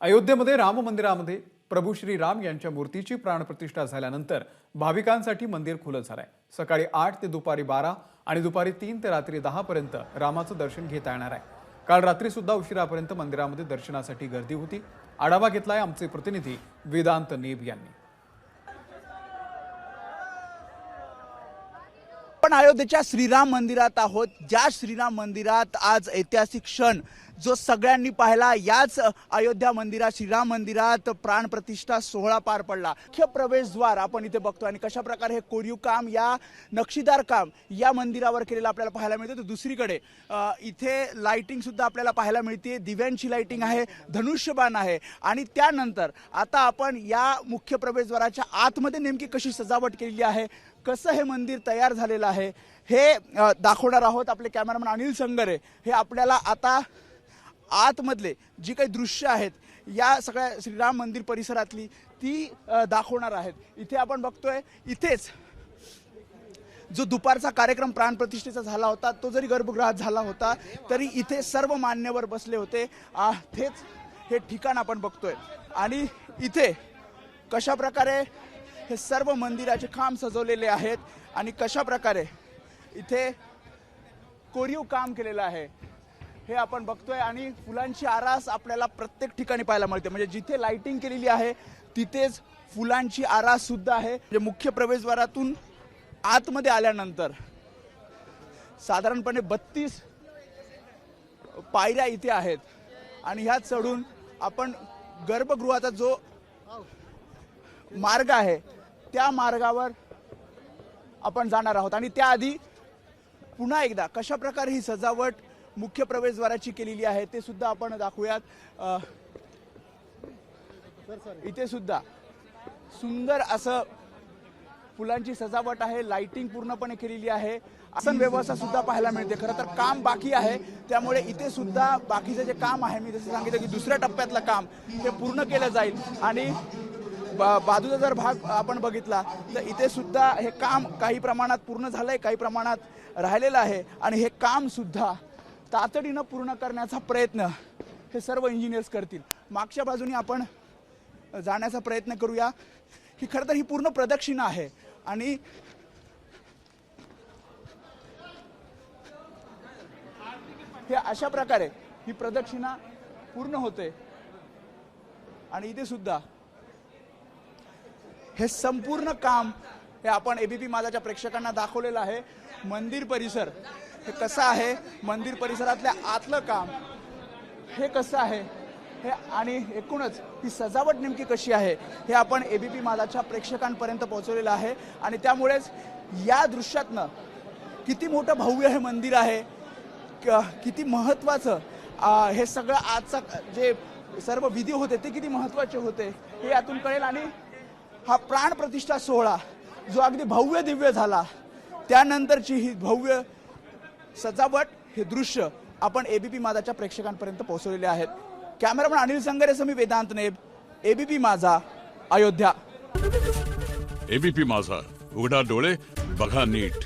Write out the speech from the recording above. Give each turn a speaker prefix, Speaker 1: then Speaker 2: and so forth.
Speaker 1: अयोध्येमध्ये राम मंदिरामध्ये प्रभू श्री राम यांच्या मूर्तीची प्राणप्रतिष्ठा झाल्यानंतर भाविकांसाठी मंदिर खुलं झालंय. सकाळी आठ ते दुपारी बारा आणि दुपारी तीन ते रात्री दहा पर्यंत रामाचं दर्शन घेता येणार आहे. काल रात्री सुद्धा उशिरापर्यंत मंदिरामध्ये दर्शनासाठी गर्दी होती. आढावा घेतलाय आमचे प्रतिनिधी वेदांत नेब यांनी.
Speaker 2: पण अयोध्येच्या श्रीराम मंदिरात आहोत. ज्या श्रीराम मंदिरात आज ऐतिहासिक क्षण जो सगळ्यांनी पाहिला याच अयोध्या मंदिरात श्रीराम मंदिरात प्राणप्रतिष्ठा सोहळा पार पडला. मुख्य प्रवेशद्वार आपण इथे बघतो आणि कशा प्रकारे हे कोरीव काम या नक्षीदार काम या मंदिरावर केलेलं आपल्याला पाहायला मिळतं. तर दुसरीकडे इथे लाइटिंग सुद्धा आपल्याला पाहायला मिळते. दिव्यांची लाइटिंग आहे धनुष्यबाण आहे. आणि त्यानंतर आता आपण या मुख्य प्रवेशद्वाराच्या आतमध्ये नेमकी कशी सजावट केलेली आहे कसं हे मंदिर तयार झालेलं आहे हे दाखवणार आहोत आपले कॅमेरामॅन अनिल संगरे. हे आपल्याला आता आतमधले जी काही दृश्य आहेत या सगळ्या श्रीराम मंदिर परिसरातली ती दाखवणार आहेत. इथे आपण बघतोय इथेच जो दुपारचा कार्यक्रम प्राणप्रतिष्ठेचा झाला होता तो जरी गर्भगृहात झाला होता तरी इथे सर्व मान्यवर बसले होते. आ, तेच हे ठिकाण आपण बघतोय. आणि इथे कशा प्रकारे हे सर्व मंदिराचे खांब सजवलेले आहेत आणि कशा प्रकारे इथे कोरीव काम केलेलं आहे हे आपण बघतोय आणि फुलांची आरास आपल्याला प्रत्येक ठिकाणी पाहायला मिळते. म्हणजे जिथे लाइटिंग केलेली आहे तिथेच फुलांची आरास सुद्धा आहे. म्हणजे मुख्य प्रवेशद्वारातून आतमध्ये आल्यानंतर साधारणपणे बत्तीस पायऱ्या इथे आहेत. आणि ह्या चढून आपण गर्भगृहाचा जो मार्ग आहे त्या मार्गावर आपण जाणार आहोत. आणि त्याआधी पुन्हा एकदा कशा प्रकारे ही सजावट मुख्य प्रवेशद्वाराची केलेली आहे. ते सुद्धा आपण दाखवूयात. इथे सुद्धा. सुंदर असं फुलांची सजावट आहे. लाइटिंग पूर्णपणे केलेली आहे. आसन व्यवस्था सुद्धा पाहायला मिळते. खरं तर काम बाकी आहे. त्यामुळे इथे सुद्धा बाकीचं जे काम आहे मी जसं सांगितलं की दुसऱ्या टप्प्यातलं काम हे पूर्ण केलं जाईल. आणि बा- बाजूचा जर भाग आपण बघितला तर इथे सुद्धा हे काम काही प्रमाणात पूर्ण झालंय काही प्रमाणात राहिलेलं आहे. आणि हे काम सुद्धा तातडीनं पूर्ण करण्याचा प्रयत्न हे सर्व इंजिनियर्स करतील. मागच्या बाजूने आपण जाण्याचा प्रयत्न करूया. ही खरं तर ही पूर्ण प्रदक्षिणा आहे. आणि हे अशा प्रकारे ही प्रदक्षिणा पूर्ण होते. आणि इथे सुद्धा हे संपूर्ण काम हे आपण एबीपी माझाच्या प्रेक्षकांना दाखवलेलं आहे. मंदिर परिसर हे कसं आहे? मंदिर परिसरातल्या आतलं काम हे कसं आहे? हे आणि एकूणच ही सजावट नेमकी कशी आहे? हे आपण एबीपी माझाच्या प्रेक्षकांपर्यंत पोहोचवलेलं आहे. आणि त्यामुळेच या दृश्यातनं किती मोठं भव्य हे मंदिर आहे. क- किती महत्त्वाचं हे सगळं आजचा जे सर्व विधी होते ते किती महत्त्वाचे होते हे यातून कळेल. आणि हा प्राण प्रतिष्ठा सोहळा जो अगदी भव्य दिव्य झाला त्यानंतरची ही भव्य सजावट हे दृश्य आपण एबीपी माझाच्या प्रेक्षकांपर्यंत पोहोचवलेले आहेत. कॅमेरामन अनिल संगरे मी वेदांत नेब एबीपी माझा अयोध्या.
Speaker 3: एबीपी माझा उघडा डोळे बघा नीट.